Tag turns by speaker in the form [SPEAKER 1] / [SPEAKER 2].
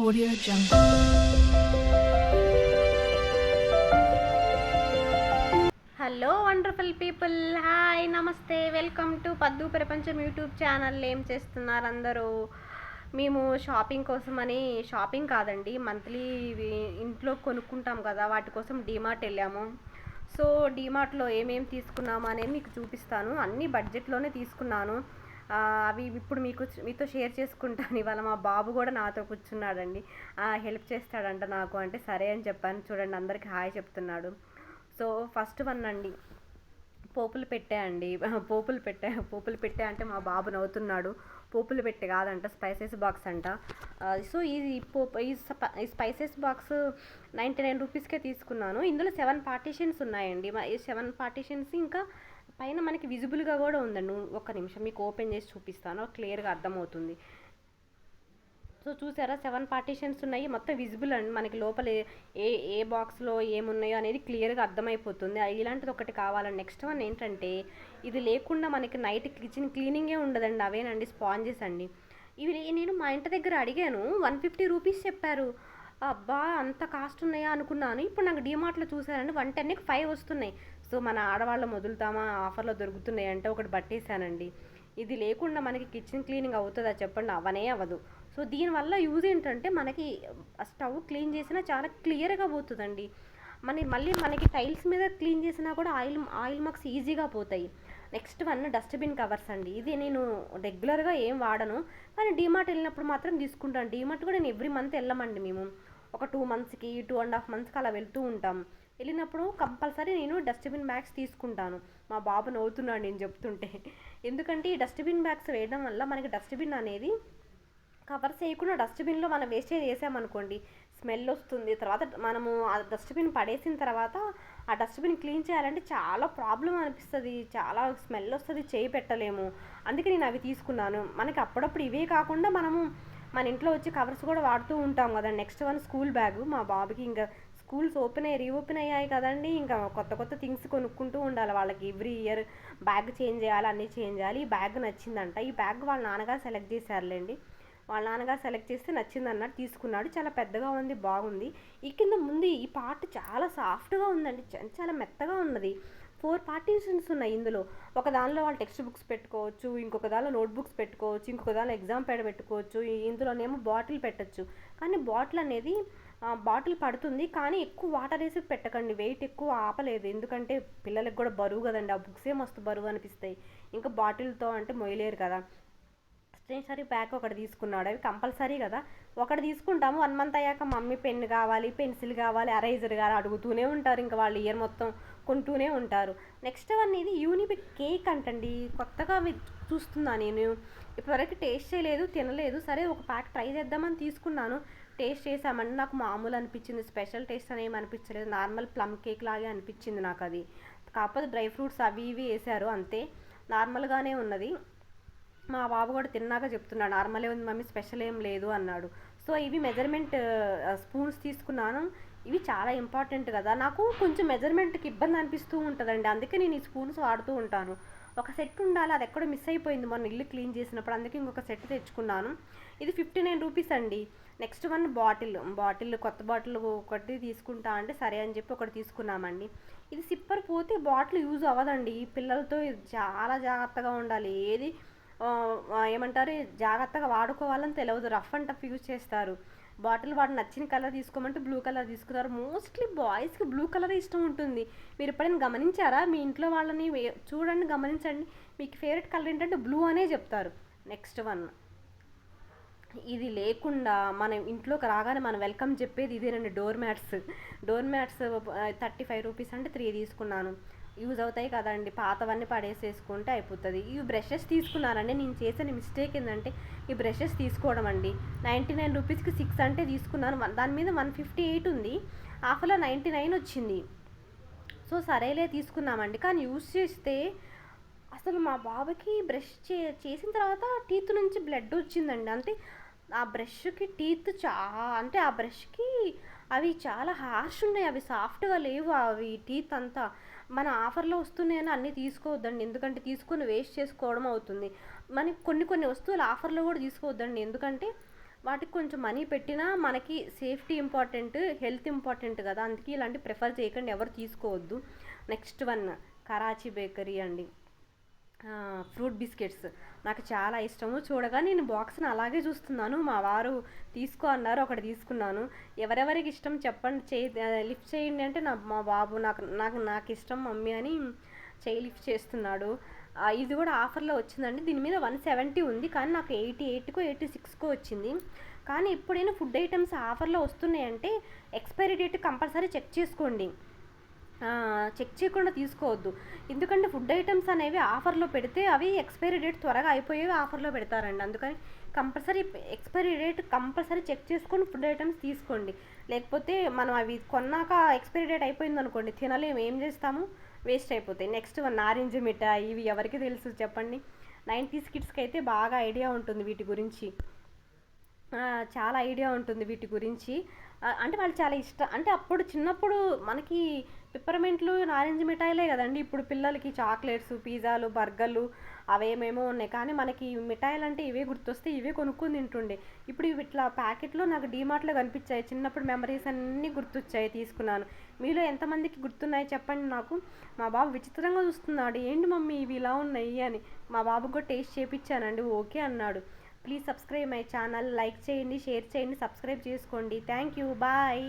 [SPEAKER 1] Audio Jungle.
[SPEAKER 2] Hello wonderful people hi నమస్తే welcome to Paddu Prapancham YouTube channel ఏం చేస్తున్నారు అందరూ? మేము షాపింగ్ కోసమని షాపింగ్ కాదండి మంత్లీ ఇంట్లో కొనుక్కుంటాం కదా వాటి కోసం డీమార్ట్ వెళ్ళాము. సో డీమార్ట్లో ఏమేమి తీసుకున్నాము అనేది మీకు చూపిస్తాను. అన్ని బడ్జెట్లోనే తీసుకున్నాను. అవి ఇప్పుడు మీకు మీతో షేర్ చేసుకుంటాను. ఇవాళ మా బాబు కూడా నాతో కూర్చున్నాడండి. హెల్ప్ చేస్తాడంట నాకు అంటే సరే అని చెప్పాను. చూడండి అందరికి హాయ్ చెప్తున్నాడు. సో ఫస్ట్ వన్ అండి పోపులు పెట్టే అండి. పోపులు పెట్టే పోపులు పెట్టే అంటే మా బాబు నవ్వుతున్నాడు. పోపులు పెట్టే కాదంట స్పైసెస్ బాక్స్ అంట. సో ఈ పోపు ఈ ఈ స్పైసెస్ బాక్స్ నైంటీ నైన్ రూపీస్కే తీసుకున్నాను. ఇందులో సెవెన్ పార్టీషన్స్ ఉన్నాయండి. ఈ సెవెన్ పార్టీషన్స్ ఇంకా పైన మనకి విజిబుల్గా కూడా ఉందండి. ఒక్క నిమిషం మీకు ఓపెన్ చేసి చూపిస్తాను. క్లియర్గా అర్థమవుతుంది. సో చూసారా? సెవెన్ పార్టీషన్స్ ఉన్నాయి. మొత్తం విజిబుల్ అండి. మనకి లోపల ఏ- ఏ బాక్స్లో ఏమున్నాయో అనేది క్లియర్గా అర్థమైపోతుంది. ఇలాంటిది ఒకటి కావాలండి. నెక్స్ట్ వన్ ఏంటంటే ఇది లేకుండా మనకి నైట్ కిచెన్ క్లీనింగే ఉండదండి. అవేనండి? స్పాంజెస్ అండి. ఇవి నేను మా ఇంటి దగ్గర అడిగాను. వన్ ఫిఫ్టీ రూపీస్ చెప్పారు. అబ్బా! అంత కాస్ట్ ఉన్నాయా అనుకున్నాను. ఇప్పుడు నాకు డిమార్ట్లో చూసానండి వన్ టెన్కి ఫైవ్ వస్తున్నాయి. సో మన ఆడవాళ్ళం వదులుతామా ఆఫర్లో దొరుకుతున్నాయి అంటే ఒకటి పట్టేశానండి ఇది లేకుండా మనకి కిచెన్ క్లీనింగ్ అవుతుందా చెప్పండి అవనే అవ్వదు. సో దీనివల్ల యూజ్ ఏంటంటే మనకి స్టవ్ క్లీన్ చేసినా చాలా క్లియర్గా పోతుందండి. మన మళ్ళీ మనకి టైల్స్ మీద క్లీన్ చేసినా కూడా ఆయిల్ ఆయిల్ మార్క్స్ ఈజీగా పోతాయి. నెక్స్ట్ వన్ డస్ట్బిన్ కవర్స్ అండి. ఇది నేను రెగ్యులర్గా ఏం వాడను కానీ డీమార్ట్ వెళ్ళినప్పుడు మాత్రం తీసుకుంటాను. డీమార్ట్ కూడా నేను ఎవ్రీ మంత్ వెళ్ళమండి మేము. ఒక టూ మంత్స్కి టూ అండ్ హాఫ్ మంత్స్కి అలా వెళ్తూ ఉంటాం. వెళ్ళినప్పుడు కంపల్సరీ నేను డస్ట్బిన్ బ్యాగ్స్ తీసుకుంటాను. మా బాబు నవ్వుతున్నాడు నేను చెప్తుంటే. ఎందుకంటే ఈ డస్ట్బిన్ బ్యాగ్స్ వేయడం వల్ల మనకి డస్ట్బిన్ అనేది కవర్స్ వేయకుండా డస్ట్బిన్లో మనం వేస్టేజ్ వేసామనుకోండి స్మెల్ వస్తుంది. తర్వాత మనము ఆ డస్ట్బిన్ పడేసిన తర్వాత ఆ డస్ట్బిన్ క్లీన్ చేయాలంటే చాలా ప్రాబ్లం అనిపిస్తుంది. చాలా స్మెల్ వస్తుంది చేయి పెట్టలేము. అందుకే నేను అవి తీసుకున్నాను. మనకి అప్పుడప్పుడు ఇవే కాకుండా మనము మన ఇంట్లో వచ్చి కవర్స్ కూడా వాడుతూ ఉంటాం కదా. Next one school bag. మా బాబుకి ఇంకా స్కూల్స్ ఓపెన్ అయ్యి రీఓపెన్ అయ్యాయి కదండి. ఇంకా కొత్త కొత్త థింగ్స్ కొనుక్కుంటూ ఉండాలి వాళ్ళకి. ఎవ్రీ ఇయర్ బ్యాగ్ చేంజ్ చేయాలి అన్నీ చేంజ్ చేయాలి. ఈ బ్యాగ్ నచ్చిందంట. ఈ బ్యాగ్ వాళ్ళ నాన్నగారు సెలెక్ట్ చేశారులేండి. వాళ్ళ నాన్నగారు సెలెక్ట్ చేస్తే నచ్చింది అన్నట్టు తీసుకున్నాడు. చాలా పెద్దగా ఉంది బాగుంది. ఈ కింద ముందు ఈ పార్ట్ చాలా సాఫ్ట్గా ఉందండి. చాలా మెత్తగా ఉన్నది. ఫోర్ పార్టీషన్స్ ఉన్నాయి ఇందులో. ఒక దానిలో వాళ్ళు టెక్స్ట్ బుక్స్ పెట్టుకోవచ్చు ఇంకొక దానిలో నోట్ బుక్స్ పెట్టుకోవచ్చు ఇంకొక దానిలో ఎగ్జామ్ పేడ పెట్టుకోవచ్చు ఇందులోనేమో బాటిల్ పెట్టచ్చు. కానీ బాటిల్ అనేది బాటిల్ పడుతుంది కానీ ఎక్కువ వాటర్ వేసి పెట్టకండి. వెయిట్ ఎక్కువ ఆపలేదు. ఎందుకంటే పిల్లలకు కూడా బరువు కదండి. ఆ బుక్సే మస్తు బరువు అనిపిస్తాయి. ఇంకా బాటిల్తో అంటే మొయలేరు కదా. స్టేషనరీ బ్యాగ్ ఒకటి తీసుకున్నాడు. అవి కంపల్సరీ కదా. ఒకటి తీసుకుంటాము. వన్ మంత్ అయ్యాక మమ్మీ పెన్ కావాలి పెన్సిల్ కావాలి అరైజర్ కావాలి అడుగుతూనే ఉంటారు. ఇంకా వాళ్ళు ఇయర్ మొత్తం కొంటూనే ఉంటారు. నెక్స్ట్ వన్ ఇది యూనిబిక్ కేక్ అంటండి. కొత్తగా చూస్తున్నా నేను. ఇప్పటివరకు టేస్ట్ చేయలేదు తినలేదు. సరే ఒక ప్యాక్ ట్రై చేద్దామని తీసుకున్నాను. టేస్ట్ చేసామంటే నాకు మామూలు అనిపించింది. స్పెషల్ టేస్ట్ అని ఏమి అనిపించలేదు. నార్మల్ ప్లమ్ కేక్ లాగే అనిపించింది నాకు అది కాకపోతే డ్రై ఫ్రూట్స్ అవి ఇవి వేశారు అంతే. నార్మల్గానే ఉన్నది. మా బాబు కూడా తిన్నాక చెప్తున్నాడు నార్మలే ఉంది మమ్మీ స్పెషల్ ఏం లేదు అన్నాడు. సో ఇవి మెజర్మెంట్ స్పూన్స్ తీసుకున్నాను. ఇవి చాలా ఇంపార్టెంట్ కదా. నాకు కొంచెం మెజర్మెంట్కి ఇబ్బంది అనిపిస్తూ ఉంటుందండి. అందుకే నేను ఈ స్పూన్స్ వాడుతూ ఉంటాను. ఒక సెట్ ఉండాలి అది ఎక్కడో మిస్ అయిపోయింది మొన్న ఇల్లు క్లీన్ చేసినప్పుడు అందుకే ఇంకొక సెట్ తెచ్చుకున్నాను. ఇది ఫిఫ్టీ నైన్ రూపీస్ అండి. నెక్స్ట్ వన్ బాటిల్ బాటిల్ కొత్త బాటిల్ ఒకటి తీసుకుంటా అంటే సరే అని చెప్పి ఒకటి తీసుకున్నామండి. ఇది సిప్పర్ పోతే బాటిల్ యూజ్ అవ్వదండి. పిల్లలతో చాలా జాగ్రత్తగా ఉండాలి. ఏది ఏమంటారు జాగ్రత్తగా వాడుకోవాలని తెలియదు రఫ్ అండ్ టఫ్ యూజ్ చేస్తారు. బాటిల్ వాడు నచ్చిన కలర్ తీసుకోమంటే బ్లూ కలర్ తీసుకున్నారు. మోస్ట్లీ బాయ్స్కి బ్లూ కలర్ ఇష్టం ఉంటుంది. మీరు ఎప్పుడైనా గమనించారా? మీ ఇంట్లో వాళ్ళని చూడండి గమనించండి. మీకు ఫేవరెట్ కలర్ ఏంటంటే బ్లూ అనే చెప్తారు. నెక్స్ట్ వన్ ఇది లేకుండా మన ఇంట్లోకి రాగానే మనం వెల్కమ్ చెప్పేది ఇదేనండి door mats door mats thirty five rupees అంటే త్రీ తీసుకున్నాను. యూజ్ అవుతాయి కదండి. పాతవన్నీ పడేసేసుకుంటే అయిపోతుంది. ఈ బ్రషెస్ తీసుకున్నారండి నేను చేసిన మిస్టేక్ ఏంటంటే ఈ బ్రషెస్ తీసుకోవడం అండి. నైంటీ నైన్ రూపీస్కి సిక్స్ అంటే తీసుకున్నాను. దాని మీద వన్ ఫిఫ్టీ ఎయిట్ ఉంది. ఆఫర్లో నైంటీ నైన్ వచ్చింది. సో సరేలే తీసుకున్నామండి. కానీ యూస్ చేస్తే అసలు మా బాబుకి బ్రష్ చే చేసిన తర్వాత టీత్ నుంచి బ్లడ్ వచ్చిందండి. అంటే ఆ బ్రష్కి టీత్ చా అంటే ఆ బ్రష్కి అవి చాలా హార్ష్ ఉన్నాయి. అవి సాఫ్ట్గా లేవు అవి టీత్ అంతా. మన ఆఫర్లో వస్తున్నాయని అన్నీ తీసుకోవద్దండి. ఎందుకంటే తీసుకొని వేస్ట్ చేసుకోవడం అవుతుంది. మనకి కొన్ని కొన్ని వస్తువులు ఆఫర్లో కూడా తీసుకోవద్దండి. ఎందుకంటే వాటికి కొంచెం మనీ పెట్టినా మనకి సేఫ్టీ ఇంపార్టెంట్ హెల్త్ ఇంపార్టెంట్ కదా. అందుకే ఇలాంటి ప్రిఫర్ చేయకండి. ఎవరు తీసుకోవద్దు. నెక్స్ట్ వన్ కరాచీ బేకరీ అండి. Fruit biscuits. నాకు చాలా ఇష్టము. చూడగా నేను బాక్స్ని అలాగే చూస్తున్నాను. మా వారు తీసుకో అన్నారు ఒకటి తీసుకున్నాను. ఎవరెవరికి ఇష్టం చెప్పండి చేయి లిఫ్ట్ చేయండి అంటే నా మా బాబు నాకు నాకు నాకు ఇష్టం మమ్మీ అని చేయి లిఫ్ట్ చేస్తున్నాడు. ఇది కూడా ఆఫర్లో వచ్చిందండి. దీని మీద వన్ సెవెంటీ ఉంది. కానీ నాకు ఎయిటీ ఎయిట్కో ఎయిటీ సిక్స్కో వచ్చింది. కానీ ఎప్పుడైనా ఫుడ్ ఐటమ్స్ ఆఫర్లో వస్తున్నాయంటే ఎక్స్పైరీ డేట్ కంపల్సరీ చెక్ చేసుకోండి. చెక్ చేయకుండా తీసుకోవద్దు. ఎందుకంటే ఫుడ్ ఐటమ్స్ అనేవి ఆఫర్లో పెడితే అవి ఎక్స్పైరీ డేట్ త్వరగా అయిపోయేవి ఆఫర్లో పెడతారండి. అందుకని compulsory expiry date compulsory check చేసుకొని ఫుడ్ ఐటమ్స్ తీసుకోండి. లేకపోతే మనం అవి కొన్నాక ఎక్స్పైరీ డేట్ అయిపోయింది అనుకోండి తినలేము ఏం చేస్తాము? వేస్ట్ అయిపోతాయి. నెక్స్ట్ నారింజ మిఠాయి ఇవి ఎవరికి తెలుసు చెప్పండి? నైంటీస్ కిడ్స్కి అయితే బాగా ఐడియా ఉంటుంది వీటి గురించి. చాలా ఐడియా ఉంటుంది వీటి గురించి. అంటే వాళ్ళు చాలా ఇష్టం. అంటే అప్పుడు చిన్నప్పుడు మనకి పిప్పర్మెంట్లు నారింజ మిఠాయిలే కదండి. ఇప్పుడు పిల్లలకి చాక్లెట్స్ పిజ్జాలు బర్గర్లు అవేమేమో ఉన్నాయి. కానీ మనకి మిఠాయిలు అంటే ఇవే గుర్తొస్తే ఇవే కొనుక్కొని తింటుండే. ఇప్పుడు ఇవి ఇట్లా ప్యాకెట్లో నాకు డీమార్ట్లో కనిపించాయి. చిన్నప్పుడు మెమరీస్ అన్నీ గుర్తొచ్చాయి తీసుకున్నాను. మీలో ఎంతమందికి గుర్తున్నాయి చెప్పండి నాకు? మా బాబు విచిత్రంగా చూస్తున్నాడు. ఏంటి మమ్మీ ఇవి ఇలా ఉన్నాయి అని. మా బాబు కూడా టేస్ట్ చేపించానండి ఓకే అన్నాడు. Please subscribe my channel like చేయండి షేర్ చేయండి సబ్స్క్రైబ్ చేసుకోండి. Thank you bye